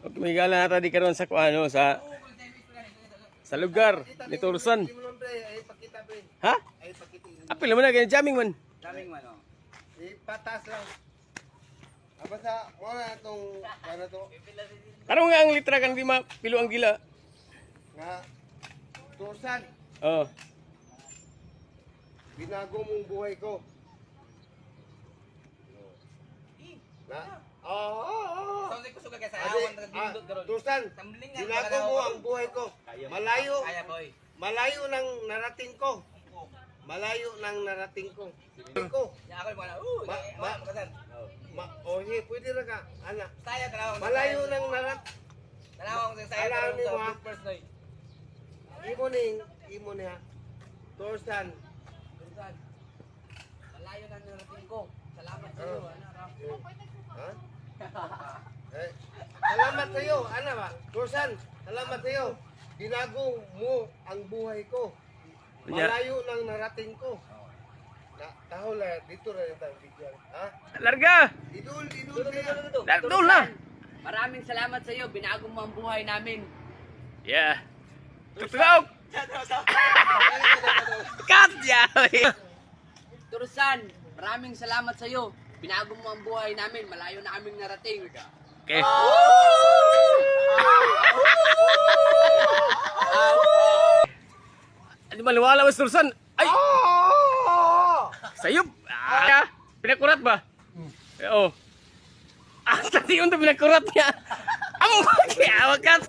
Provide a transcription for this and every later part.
Okay, may gala na di karon sa kuano sa sa lugar ni Tursan. Mo. Ha? Apil naman na ganyan jamming man. Daming man oh. Ipatas lang. Aba sa mo na itong ano to Karon nga ang litra kan di mapilo ang gila. nga Tursan, Oh. binago mong buhay ko. Na? Oo, oo, oo. Sound ko suga kay sa Adi, ah. Tusan, binago magalaw mo ang buhay ko. Malayo, malayo nang narating ko. Malayo nang narating ko. ko. Ma- ma ma- ma oh, pwede na ka. Ana, malayo nang narat. Tanaw ko sa saya Alam mo, ah. noy. Imo ning, imo niya. Torsan, Tunsan. Malayo na narating ko. Salamat sa iyo. Ano ka? ha? Salamat sa iyo, ana ba? Torsan, salamat sa iyo. Binago mo ang buhay ko. Malayo nang narating ko. Na, taho la, dito na yung video. Ha? Larga. Idul, idul kaya. Daldol na. Maraming salamat sa iyo. Binago mo ang buhay namin. Yeah. Tutulaw. Cut ya. Turusan, maraming salamat sa iyo. Binago mo ang buhay namin. Malayo na aming narating. Okay. Ano ba liwala was Tursan? Ay. Sayop. Ah, pinakurat ba? Eh, oh. Ah, tadi untuk pinakurat niya. Amo kaya wakat.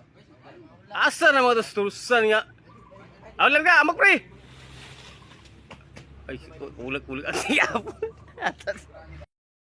Asa na to Tursan nga? Awal ka, amak pre. Ay, ulag-ulag ang siyap. Atas.